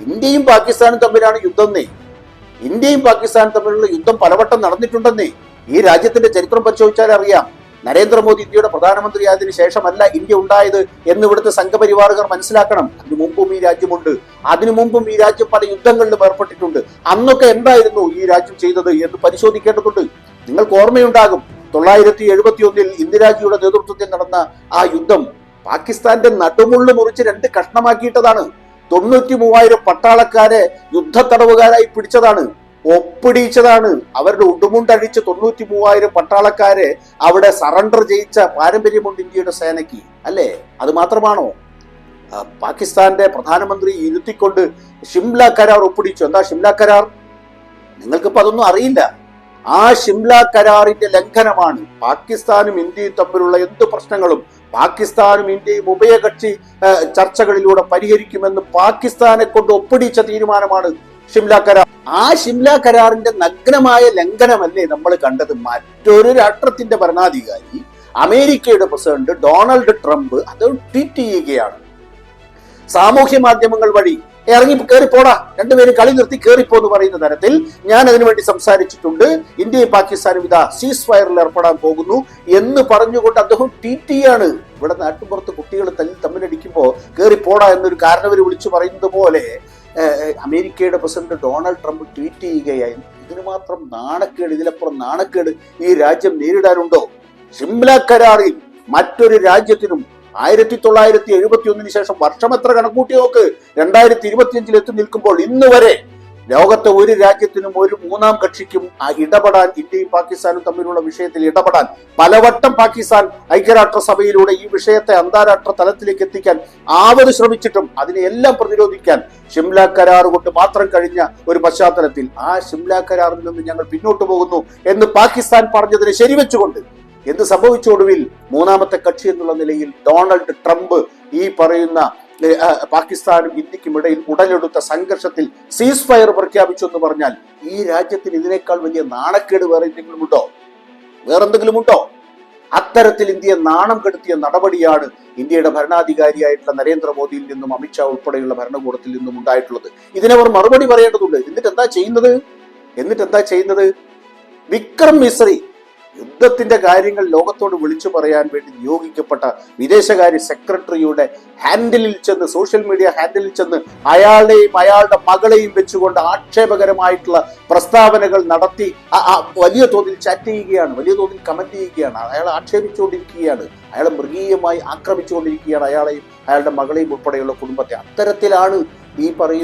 ഇന്ത്യയും പാകിസ്ഥാനും തമ്മിലാണ് യുദ്ധം ഇന്ത്യയും പാകിസ്ഥാനും തമ്മിലുള്ള യുദ്ധം പലവട്ടം നടന്നിട്ടുണ്ടെന്നേ. ഈ രാജ്യത്തിന്റെ ചരിത്രം പരിശോധിച്ചാൽ അറിയാം. നരേന്ദ്രമോദി ഇന്ത്യയുടെ പ്രധാനമന്ത്രിയായതിനു ശേഷമല്ല ഇന്ത്യ ഉണ്ടായത് എന്ന് ഇവിടുത്തെ സംഘപരിവാറുകാർ മനസ്സിലാക്കണം. അതിനു മുമ്പും ഈ രാജ്യമുണ്ട്. അതിനു മുമ്പും ഈ രാജ്യം പല യുദ്ധങ്ങളിലും ഏർപ്പെട്ടിട്ടുണ്ട്. അന്നൊക്കെ എന്തായിരുന്നു ഈ രാജ്യം ചെയ്തത് എന്ന് പരിശോധിക്കേണ്ടതുണ്ട്. നിങ്ങൾക്ക് ഓർമ്മയുണ്ടാകും. തൊള്ളായിരത്തി എഴുപത്തി ഒന്നിൽ ഇന്ദിരാജിയുടെ നേതൃത്വത്തിൽ നടന്ന ആ യുദ്ധം പാകിസ്ഥാന്റെ നടുമുള്ളു മുറിച്ച് രണ്ട് കഷ്ണമാക്കിയിട്ടതാണ്. തൊണ്ണൂറ്റി മൂവായിരം പട്ടാളക്കാരെ യുദ്ധത്തടവുകാരായി പിടിച്ചതാണ്. ഒപ്പിടിച്ചതാണ് അവരുടെ ഉടുമുണ്ടഴിച്ച് തൊണ്ണൂറ്റി മൂവായിരം പട്ടാളക്കാരെ അവിടെ സറണ്ടർ ചെയ്യിച്ച പാരമ്പര്യമുണ്ട് ഇന്ത്യയുടെ സേനയ്ക്ക്. അല്ലേ? അത് മാത്രമാണോ? പാകിസ്ഥാന്റെ പ്രധാനമന്ത്രി ഇരുത്തിക്കൊണ്ട് ഷിംല കരാർ ഒപ്പിടിച്ചു. എന്താ ഷിംല കരാർ? നിങ്ങൾക്കിപ്പോ അതൊന്നും അറിയില്ല. ആ ഷിംല കരാറിന്റെ ലംഘനമാണ് പാകിസ്ഥാനും ഇന്ത്യയും തമ്മിലുള്ള എന്ത് പ്രശ്നങ്ങളും പാകിസ്ഥാനും ഇന്ത്യയും ഉഭയകക്ഷി ചർച്ചകളിലൂടെ പരിഹരിക്കുമെന്ന് പാകിസ്ഥാനെ കൊണ്ട് ഒപ്പിടിച്ച തീരുമാനമാണ് ഷിംല കരാർ. ആ ഷിംല കരാറിന്റെ നഗ്നമായ ലംഘനമല്ലേ നമ്മൾ കണ്ടത്? മറ്റൊരു രാഷ്ട്രത്തിന്റെ ഭരണാധികാരി അമേരിക്കയുടെ പ്രസിഡന്റ് ഡൊണാൾഡ് ട്രംപ് അത് ട്വീറ്റ് ചെയ്യുകയാണ്. സാമൂഹ്യ മാധ്യമങ്ങൾ വഴി ഇറങ്ങി കയറിപ്പോടാ പോടാ രണ്ടുപേരും കളി നിർത്തി കയറിപ്പോ എന്ന് പറയുന്ന തരത്തിൽ ഞാൻ അതിനുവേണ്ടി സംസാരിച്ചിട്ടുണ്ട്. ഇന്ത്യയും പാകിസ്ഥാനും ഇതാ സീസ് ഫയറിൽ ഏർപ്പെടാൻ പോകുന്നു എന്ന് പറഞ്ഞുകൊണ്ട് അദ്ദേഹം ടി ആണ്. ഇവിടെ നാട്ടുപുറത്ത് കുട്ടികൾ തല്ലി തമ്മിലടിക്കുമ്പോൾ കയറിപ്പോടാ പോടാ എന്നൊരു കാരണവര് വിളിച്ചു പറയുന്നത് പോലെ അമേരിക്കയുടെ പ്രസിഡന്റ് ഡൊണാൾഡ് ട്രംപ് ട്വീറ്റ് ചെയ്യുകയായി. ഇതിന് മാത്രം നാണക്കേട് ഇതിലപ്പുറം നാണക്കേട് ഈ രാജ്യം നേരിടാനുണ്ടോ? ഷിംല കരാറിൽ മറ്റൊരു രാജ്യത്തിനും ആയിരത്തി തൊള്ളായിരത്തി എഴുപത്തി ഒന്നിന് ശേഷം വർഷം എത്ര കണക്കൂട്ടി നോക്ക്. രണ്ടായിരത്തി ഇരുപത്തിയഞ്ചിൽ എത്തി നിൽക്കുമ്പോൾ ഇന്ന് വരെ ലോകത്തെ ഒരു രാജ്യത്തിനും ഒരു മൂന്നാം കക്ഷിക്കും ഇടപെടാൻ ഇന്ത്യയും പാകിസ്ഥാനും തമ്മിലുള്ള വിഷയത്തിൽ ഇടപെടാൻ പലവട്ടം പാകിസ്ഥാൻ ഐക്യരാഷ്ട്ര സഭയിലൂടെ ഈ വിഷയത്തെ അന്താരാഷ്ട്ര തലത്തിലേക്ക് എത്തിക്കാൻ ആവത് ശ്രമിച്ചിട്ടും അതിനെയെല്ലാം പ്രതിരോധിക്കാൻ ഷിംല കരാർ കൊണ്ട് മാത്രം കഴിഞ്ഞ ഒരു പശ്ചാത്തലത്തിൽ ആ ഷിംല കരാറിൽ നിന്ന് ഞങ്ങൾ പിന്നോട്ട് പോകുന്നു എന്ന് പാകിസ്ഥാൻ പറഞ്ഞതിനെ ശരിവെച്ചുകൊണ്ട് എന്ത് സംഭവിച്ചൊടുവിൽ മൂന്നാമത്തെ കക്ഷി എന്നുള്ള നിലയിൽ ഡൊണാൾഡ് ട്രംപ് ഈ പറയുന്ന പാകിസ്ഥാനും ഇന്ത്യക്കും ഇടയിൽ ഉടലെടുത്ത സംഘർഷത്തിൽ സീസ് ഫയർ പ്രഖ്യാപിച്ചു എന്ന് പറഞ്ഞാൽ ഈ രാജ്യത്തിന് ഇതിനേക്കാൾ വലിയ നാണക്കേട് വേറെ എന്തെങ്കിലും ഉണ്ടോ? വേറെന്തെങ്കിലും ഉണ്ടോ? അത്തരത്തിൽ ഇന്ത്യയെ നാണം കെടുത്തിയ നടപടിയാണ് ഇന്ത്യയുടെ ഭരണാധികാരിയായിട്ടുള്ള നരേന്ദ്രമോദിയിൽ നിന്നും അമിത്ഷാ ഉൾപ്പെടെയുള്ള ഭരണകൂടത്തിൽ നിന്നും ഉണ്ടായിട്ടുള്ളത്. ഇതിനവർ മറുപടി പറയേണ്ടതുണ്ട്. എന്നിട്ട് എന്താ ചെയ്യുന്നത്? എന്നിട്ട് എന്താ ചെയ്യുന്നത്? വിക്രം മിശ്രി യുദ്ധത്തിന്റെ കാര്യങ്ങൾ ലോകത്തോട് വിളിച്ചു പറയാൻ വേണ്ടി നിയോഗിക്കപ്പെട്ട വിദേശകാര്യ സെക്രട്ടറിയുടെ ഹാൻഡിലിൽ ചെന്ന് സോഷ്യൽ മീഡിയ ഹാൻഡിലിൽ ചെന്ന് അയാളുടെയും അയാളുടെ മകളെയും വെച്ചുകൊണ്ട് ആക്ഷേപകരമായിട്ടുള്ള പ്രസ്താവനകൾ നടത്തി വലിയ തോതിൽ ചാറ്റ് ചെയ്യുകയാണ് വലിയ തോതിൽ കമന്റ് ചെയ്യുകയാണ്. അയാളെ ആക്ഷേപിച്ചുകൊണ്ടിരിക്കുകയാണ്. അയാളെ മൃഗീയമായി ആക്രമിച്ചുകൊണ്ടിരിക്കുകയാണ് അയാളെയും അയാളുടെ മകളെയും ഉൾപ്പെടെയുള്ള കുടുംബത്തെ. അത്തരത്തിലാണ് ഈ പറയുന്ന